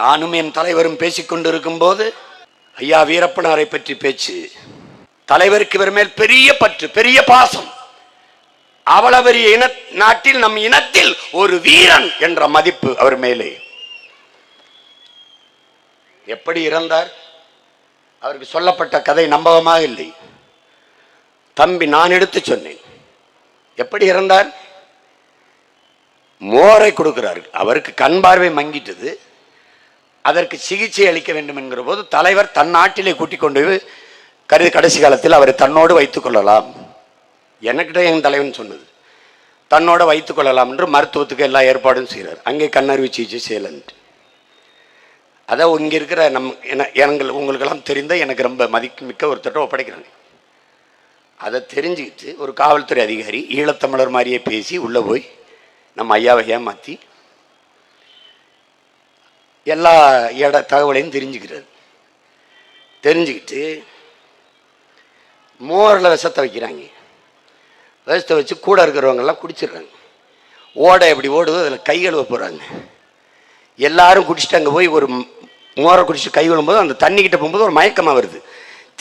நானும் என் தலைவரும் பேசிக்கொண்டிருக்கும் போது ஐயா வீரப்பனாரை பற்றி பேச்சு. தலைவருக்கு இவர் மேல் பெரிய பற்று பெரிய பாசம். அவளவரிய பெரிய இன நாட்டில் நம் இனத்தில் ஒரு வீரன் என்ற மதிப்பு அவர் மேலே. எப்படி இறந்தார்? அவருக்கு சொல்லப்பட்ட கதை நம்பகமாக இல்லை. தம்பி நான் எடுத்து சொன்னேன். எப்படி இறந்தார்? மோரை கொடுக்கிறார் அவருக்கு கண் பார்வை மங்கிட்டது. அதற்கு சிகிச்சை அளிக்க வேண்டும் என்கிற போது தலைவர் தன் நாட்டிலே கூட்டிக் கொண்டு போய் கடைசி காலத்தில் அவரை தன்னோடு வைத்துக் கொள்ளலாம். எனக்கிட்ட என் தலைவன் சொன்னது? தன்னோட வைத்துக் கொள்ளலாம் என்று மருத்துவத்துக்கு எல்லா ஏற்பாடும் செய்கிறார். அங்கே கண்ணறிவு சிகிச்சை செய்யலன்ட்டு. அதான் இங்கே இருக்கிற நம் என எங்கள் உங்களுக்கெல்லாம் தெரிந்த எனக்கு ரொம்ப மதிக்க மிக்க ஒருத்தட்ட ஒப்படைக்கிறாங்க. அதை தெரிஞ்சுக்கிட்டு ஒரு காவல்துறை அதிகாரி ஈழத்தமிழர் மாதிரியே பேசி உள்ளே போய் நம்ம ஐயாவை ஏமாற்றி எல்லா இட தகவலையும் தெரிஞ்சுக்கிறது. தெரிஞ்சுக்கிட்டு மோரில் விஷத்தை வைக்கிறாங்க. விஷத்தை வச்சு கூட இருக்கிறவங்கெல்லாம் குடிச்சிடுறாங்க. ஓடை எப்படி ஓடுதோ அதில் கை கழுவ போகிறாங்க. எல்லாரும் குடிச்சிட்டு அங்கே போய் ஒரு மோரை குடிச்சிட்டு கை கழுவும்போது அந்த தண்ணிக்கிட்ட போகும்போது ஒரு மயக்கமாக வருது.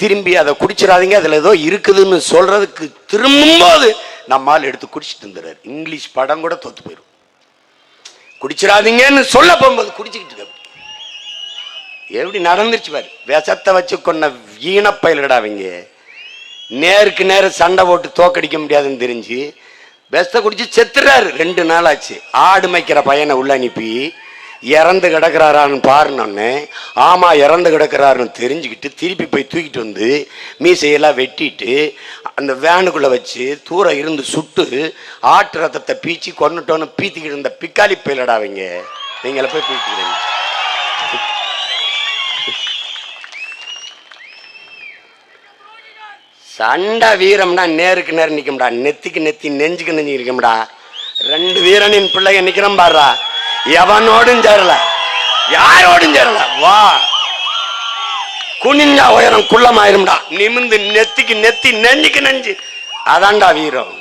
திரும்பி அதை குடிச்சிடாதீங்க அதில் ஏதோ இருக்குதுன்னு சொல்கிறதுக்கு திரும்பும்போது நம்மால் எடுத்து குடிச்சிட்டு வந்துடுறாரு இங்கிலீஷ் படம் கூட தோத்து போயிடும். குடிச்சிடாதீங்கன்னு சொல்ல போகும்போது குடிச்சிக்கிட்டு இருக்க எப்படி நடந்துருச்சு பாரு. விஷத்தை வச்சு கொண்ட ஈனப்பயல்கடா அவங்க நேருக்கு நேர சண்டை போட்டு தோக்கடிக்க முடியாதுன்னு தெரிஞ்சு விஷத்தை குடிச்சு செத்துறாரு. ரெண்டு நாள் ஆச்சு ஆடு மேய்க்கிற பையனை உள்ள அனுப்பி இறந்து கிடக்கிறாரான்னு பாருனோடனே ஆமா இறந்து கிடக்கிறாருன்னு தெரிஞ்சுக்கிட்டு திருப்பி போய் தூக்கிட்டு வந்து மீசையெல்லாம் வெட்டிட்டு அந்த வேனுக்குள்ள வச்சு தூரம் இருந்து சுட்டு ஆட்டு ரத்தத்தை பீச்சி கொண்டுட்டோன்னு பீத்திக்கிட்டு இருந்த பிக்காலி பயிலடாவீங்க நீங்கள போய் பீத்திக்கிறீங்க சண்டை வீரம்னா நேருக்கு நேர் நிற்கும்டா நெத்திக்கு நெத்தி நெஞ்சுக்கு நெஞ்சு நிற்கும்டா ரெண்டு வீரனின் பிள்ளைங்க நிக்கிறோம் பாருடா. எவனோடும் சேரல. யாரோடும் சேரல. வா. குனிஞ்சா உயரம் குள்ளமாயிரும்டா. நிமிந்து நெத்திக்கு நெத்தி நெஞ்சுக்கு நெஞ்சு. அதான்டா வீரம்.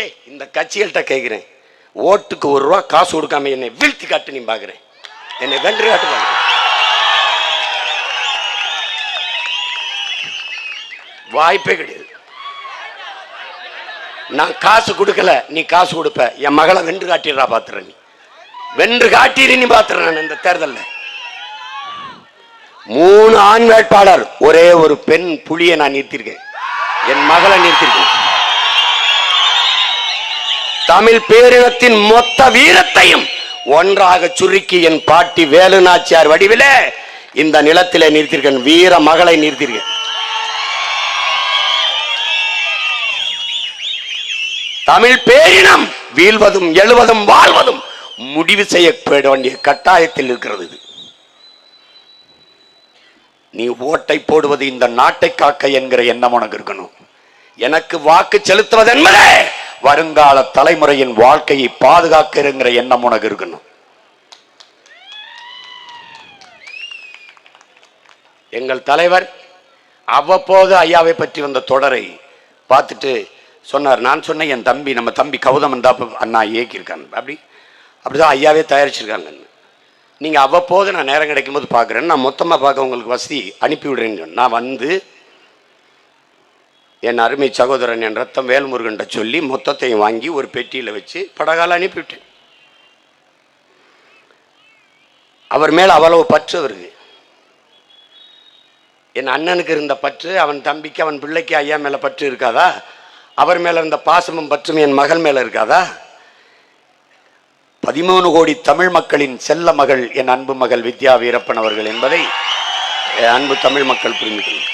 ஏய் இந்த கட்சிகள்கிட்ட கேட்கிறேன் ஓட்டுக்கு ஒரு ரூபா காசு கொடுக்காம என்னை வீழ்த்தி காட்டு நீ பாக்குறேன். என்னை வென்று காட்டு பார்க்குறேன் வாய்ப்பே கிடையாது. நான் காசு கொடுக்கல நீ காசு கொடுப்ப. என் மகளை வென்று காட்டிடுறா பாத்துற நீ. வென்று காட்டிடு நீ பாத்துற நான் இந்த தேர்தலில். மூணு ஆண் வேட்பாளர் ஒரே ஒரு பெண் புலியை நான் நிறுத்திருக்கேன் என் மகளை நிறுத்திருக்கேன் தமிழ் பேரினத்தின் மொத்த வீரத்தையும் ஒன்றாக சுருக்கி என் பாட்டி வேலு நாச்சியார் வடிவிலே இந்த நிலத்திலே நிறுத்திருக்கேன் வீர மகளை நிறுத்திருக்கேன் தமிழ் பேரினம் வீழ்வதும் எழுவதும் வாழ்வதும் முடிவு செய்யப்பட வேண்டிய கட்டாயத்தில் இருக்கிறது இது. நீ ஓட்டை போடுவது இந்த நாட்டை காக்க என்கிற எண்ணம் உனக்கு இருக்கணும். எனக்கு வாக்கு செலுத்துவது என்பதே வருங்கால தலைமுறையின் வாழ்க்கையை பாதுகாக்கிறங்கிற எண்ணம் உனக்கு இருக்கணும். எங்கள் தலைவர் அவ்வப்போது ஐயாவை பற்றி வந்த தொடரை பார்த்துட்டு சொன்னார் நான் சொன்னேன் என் தம்பி நம்ம தம்பி கௌதமன் தான் அண்ணா இயக்கியிருக்காங்க. அப்படி அப்படிதான் ஐயாவே தயாரிச்சிருக்காங்கன்னு நீங்கள் அவ்வப்போது நான் நேரம் கிடைக்கும்போது பார்க்குறேன்னு நான் மொத்தமாக பார்க்க உங்களுக்கு வசதி அனுப்பி விடுறேன்னு நான் வந்து என் அருமை சகோதரன் என் ரத்தம் வேல்முருகன்ட்ட சொல்லி மொத்தத்தையும் வாங்கி ஒரு பெட்டியில் வச்சு படகால அனுப்பிவிட்டேன் அவர் மேலே அவ்வளவு பற்று அவருக்கு. என் அண்ணனுக்கு இருந்த பற்று அவன் தம்பிக்கு அவன் பிள்ளைக்கு ஐயா மேலே பற்று இருக்காதா? அவர் மேல இருந்த பாசமும் பற்றும் என் மகள் மேல இருக்காதா? பதிமூணு கோடி தமிழ் மக்களின் செல்ல மகள் என் அன்பு மகள் வித்யா வீரப்பன் அவர்கள் என்பதை அன்பு தமிழ் மக்கள் புரிந்து கொள்ளும்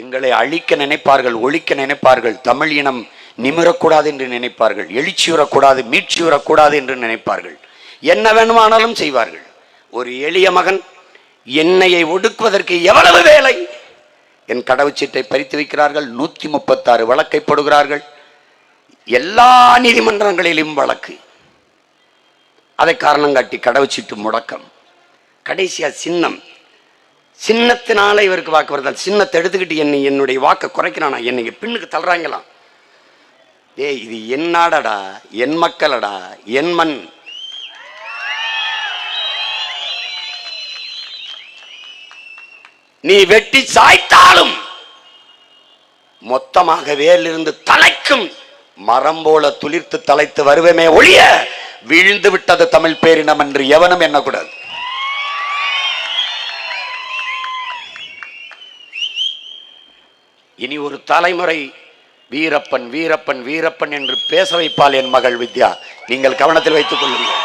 எங்களை அழிக்க நினைப்பார்கள் ஒழிக்க நினைப்பார்கள் தமிழ் இனம் நிமிரக்கூடாது என்று நினைப்பார்கள் எழுச்சியுறக்கூடாது மீட்சியுறக்கூடாது என்று நினைப்பார்கள். என்ன வேணுமானாலும் செய்வார்கள். ஒரு எளிய மகன் என்னையை ஒடுக்குவதற்கு எவ்வளவு வேலை? என் கடவுச்சீட்டை பறித்து வைக்கிறார்கள் நூத்தி முப்பத்தாறு வழக்கை போடுகிறார்கள். எல்லா நீதிமன்றங்களிலும் வழக்கு. அதை காரணம் காட்டி கடவுச்சீட்டு முடக்கம். கடைசியா சின்னம். சின்னத்தினால இவருக்கு வாக்கு வருதால். சின்னத்தை எடுத்துக்கிட்டு என்னை என்னுடைய வாக்கை குறைக்கிறானா? என்னை பின்னுக்கு தள்ளுறாங்களாம் ஏய் இது என்னாடடா என் மக்களடா என் மண். நீ வெட்டி சாய்த்தாலும் மொத்தமாக வேலிருந்து தலைக்கும் மரம் போல துளிர்த்து தலைத்து வருவமே ஒழிய விழுந்து விட்டது தமிழ் பேரினம் என்று எவனும் எண்ணக்கூடாது. இனி ஒரு தலைமுறை வீரப்பன் வீரப்பன் வீரப்பன் என்று பேச வைப்பாள் என் மகள் வித்யா. நீங்கள் கவனத்தில் வைத்துக் கொள்ளுங்கள்.